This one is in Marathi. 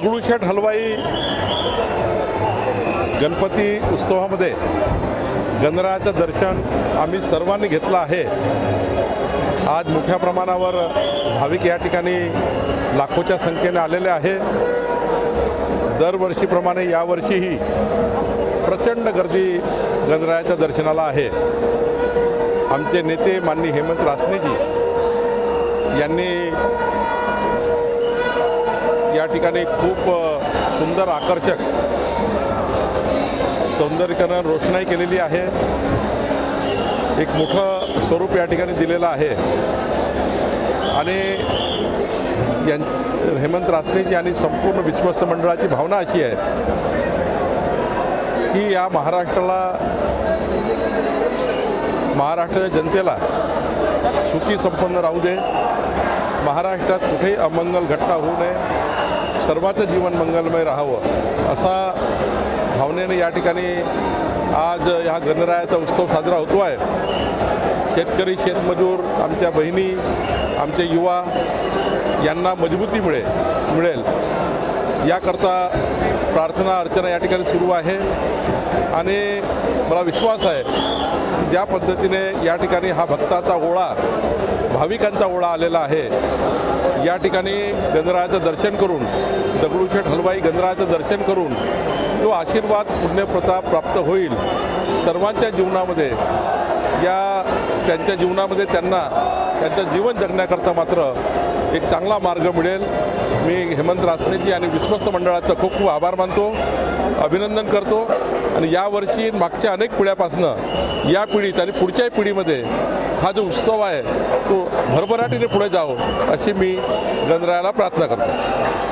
दगडूशेठ हलवाई गणपती उत्सवामध्ये गणरायाचं दर्शन आम्ही सर्वांनी घेतलं आहे. आज मोठ्या प्रमाणावर भाविक या ठिकाणी लाखोच्या संख्येने आलेले आहे. दरवर्षीप्रमाणे यावर्षीही प्रचंड गर्दी गणरायाच्या दर्शनाला आहे. आमचे नेते माननीय हेमंत रासनेजी यांनी या ठिकाणी खूप सुंदर आकर्षक सौंदर्यीकरण रोषणाई केलेली आहे. एक मोठं स्वरूप या ठिकाणी दिलेलं आहे. आणि यां हेमंत रासनेजी आणि संपूर्ण विश्वस्त मंडळाची भावना अशी आहे की या महाराष्ट्राला महाराष्ट्राच्या जनतेला सुखी संपन्न राहू दे. महाराष्ट्रात कुठेही अमंगल घटना होऊ नये. सर्वांचं जीवन मंगलमय राहावं असा भावनेने या ठिकाणी आज ह्या गणरायाचा उत्सव साजरा होतो आहे शेतकरी शेतमजूर आमच्या बहिणी आमचे युवा यांना मजबूती मिळेल मिळेल. याकरता प्रार्थना अर्चना या ठिकाणी सुरू आहे. आणि मला विश्वास आहे की ज्या पद्धतीने या ठिकाणी हा भक्ताचा ओळा भाविकांचा ओळा आलेला आहे या ठिकाणी गणरायाचं दर्शन करून दगडूशेठ हलवाई गणरायाचं दर्शन करून तो आशीर्वाद पुण्यप्रताप प्राप्त होईल. सर्वांच्या जीवनामध्ये या त्यांच्या जीवनामध्ये त्यांना त्यांचं जीवन जगण्याकरता मात्र एक चांगला मार्ग मिळेल. मी हेमंत रासनेजी आणि विश्वस्त मंडळाचं खूप खूप आभार मानतो अभिनंदन करतो. आणि यावर्षी मागच्या अनेक पिढ्यापासनं या पिढीत आणि पुढच्याही पिढीमध्ये हा जो उत्सव आहे तो भरभराटीने पुढे जावं अशी मी गणरायाला प्रार्थना करतो.